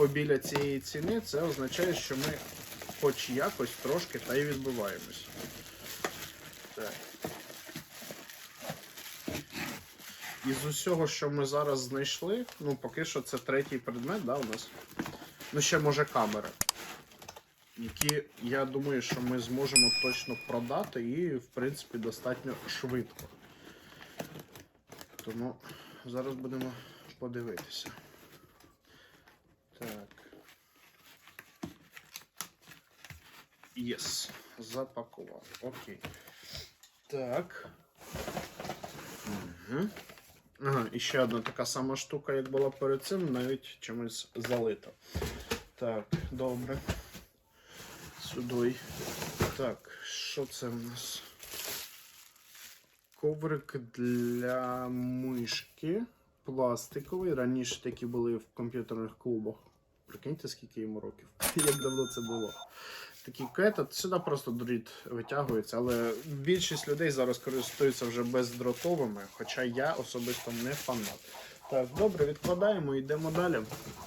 побіля цієї ціни, це означає, що ми хоч якось трошки та й відбиваємось. Так. Із усього, що ми зараз знайшли, ну поки що це третій предмет, да, у нас. Ну, ще може камери. Які, я думаю, що ми зможемо точно продати і, в принципі, достатньо швидко. Тому зараз будемо подивитися. Так. Єс. Запакував. Окей. Так. Угу. Ага, і ще одна така сама штука, як була перед цим, навіть чимось залита. Так, добре. Сюди. Так, що це в нас? Коврик для мишки. Пластиковий. Раніше такі були в комп'ютерних клубах. Прикиньте, скільки йому років. Як давно це було. Такий кетот, сюди просто дріт витягується, але більшість людей зараз користуються вже бездротовими, хоча я особисто не фанат. Так, добре, відкладаємо, йдемо далі.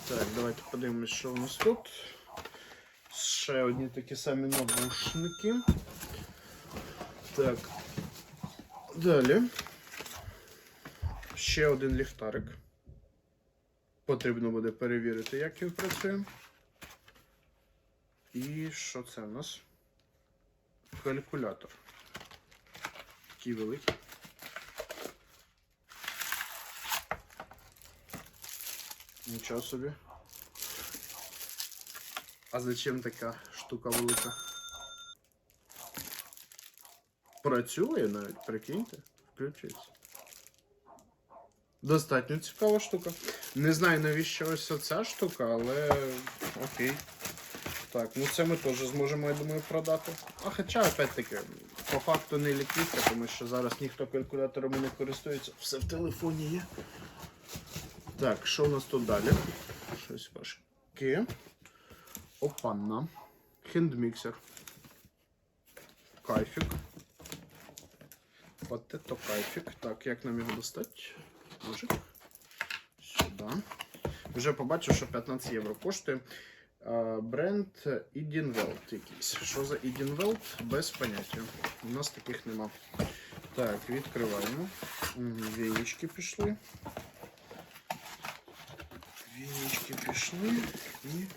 Так, давайте подивимось, що у нас тут. Ще одні такі самі навушники. Так. Далі. Ще один ліхтарик. Потрібно буде перевірити, як він працює. І що це у нас? Калькулятор. Такий великий. Нічого собі. А зачем така штука велика? Працює навіть, прикиньте, включиться. Достатньо цікава штука. Не знаю навіщо ось ця штука, але окей. Так, ну це ми теж зможемо, я думаю, продати. А хоча, опять-таки, по факту не ліквідка, тому що зараз ніхто калькуляторами не користується, все в телефоні є. Так, що у нас тут далі? Щось важке. Опанна. Хендміксер. Кайфік. От це кайфік. Так, як нам його достати? Мужик. Сюди. Вже побачив, що 15 євро коштує. Бренд Idinwelt якийсь. Що за Idinwelt? Без поняття. У нас таких нема. Так, відкриваємо. Вієчки пішли. Вієчки пішли. І